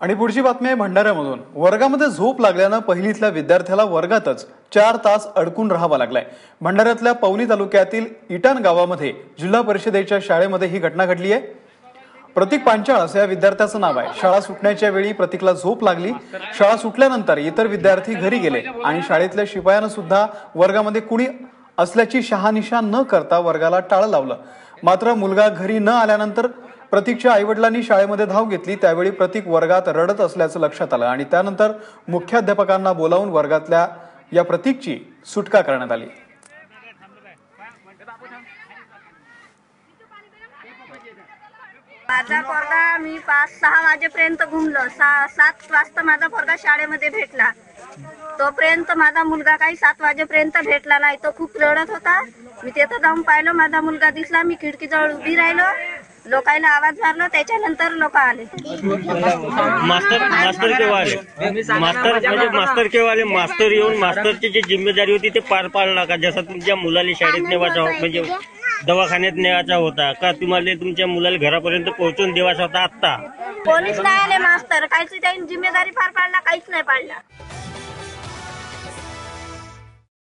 आणि पुढची बातमी आहे भंडाऱ्यामधून. वर्गामध्ये झोप लागल्यानं पहिलीतल्या विद्यार्थ्याला वर्गातच चार तास अडकून राहावा लागलाय. भंडाऱ्यातल्या पवनी तालुक्यातील इटान गावामध्ये जिल्हा परिषदेच्या शाळेमध्ये ही घटना घडली आहे. प्रतीक पांचाळ असं या विद्यार्थ्याचं नाव आहे. शाळा सुटण्याच्या वेळी प्रतीकला झोप लागली. शाळा सुटल्यानंतर इतर विद्यार्थी घरी गेले आणि शाळेतल्या शिपायानं सुद्धा वर्गामध्ये कुणी असल्याची शहानिशा न करता वर्गाला टाळं लावलं. मात्र मुलगा घरी न आल्यानंतर प्रतीकच्या आईवडिलांनी शाळेमध्ये धाव घेतली. त्यावेळी प्रतीक वर्गात रडत असल्याचं लक्षात आलं आणि त्यानंतर मुख्याध्यापकांना बोलावून वर्गातल्या या प्रतीकची सुटका करण्यात आली. माझा पोरगा मी पाच सहा वाजेपर्यंत घुमलो. सहा सात वाजता माझा पोरगा शाळेमध्ये भेटला. तोपर्यंत माझा मुलगा काही सात वाजेपर्यंत भेटला नाही. तो खूप रडत होता. मी तिथं जाऊन पाहिलं. माझा मुलगा दिसला. मी खिडकीजवळ उभी राहिलो. लोकांना आवाज मारला त्याच्यानंतर लोक आले. मास्तर मास्तर केव्हा आले? मास्तर म्हणजे मास्तर केव्हा आले? मास्तर येऊन मास्टरची जी जिम्मेदारी होती ते पार पाडला का जसं तुमच्या मुलाला शाळेत नेवायचा हो- म्हणजे दवाखान्यात न्यायचा होता का तुम्हाला तुमच्या मुलाला घरापर्यंत पोहोचून देवाचा होता आत्ता? पोलीस नाही आले मास्तर. काहीच त्यांनी जिम्मेदारी पार पाडला काहीच नाही पाडला.